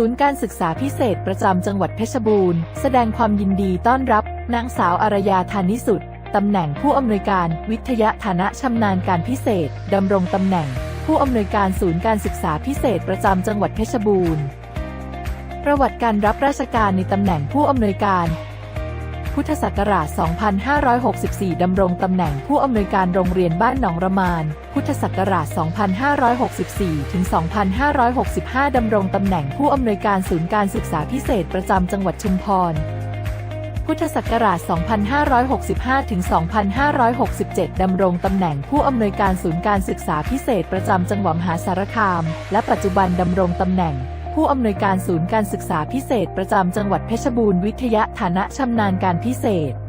ศูนย์การศึกษาพิเศษประจำจังหวัดเพชรบูรณ์ แสดงความยินดีต้อนรับ นางสาวอารยาธานิสุทธิ์ตำแหน่งผู้อำนวยการวิทยาฐานะชำนาญการพิเศษดำรงตำแหน่ง ผู้อำนวยการศูนย์การศึกษาพิเศษประจำจังหวัดเพชรบูรณ์ ประวัติการรับราชการในตำแหน่งผู้อำนวยการ พุทธศักราช 2564 ดำรงตำแหน่งผู้อำนวยการโรงเรียนบ้านหนองระมาน พุทธศักราช 2564 ถึง 2565 ดำรงตำแหน่งผู้อำนวยการศูนย์การศึกษาพิเศษประจำจังหวัดชุมพร พุทธศักราช 2565 ถึง 2567 ดำรงตำแหน่งผู้อำนวยการศูนย์การศึกษาพิเศษประจำจังหวัดมหาสารคาม และปัจจุบันดำรงตำแหน่ง ผู้อำนวยการศูนย์การศึกษาพิเศษประจำจังหวัดเพชรบูรณ์วิทยาฐานะชำนาญการพิเศษ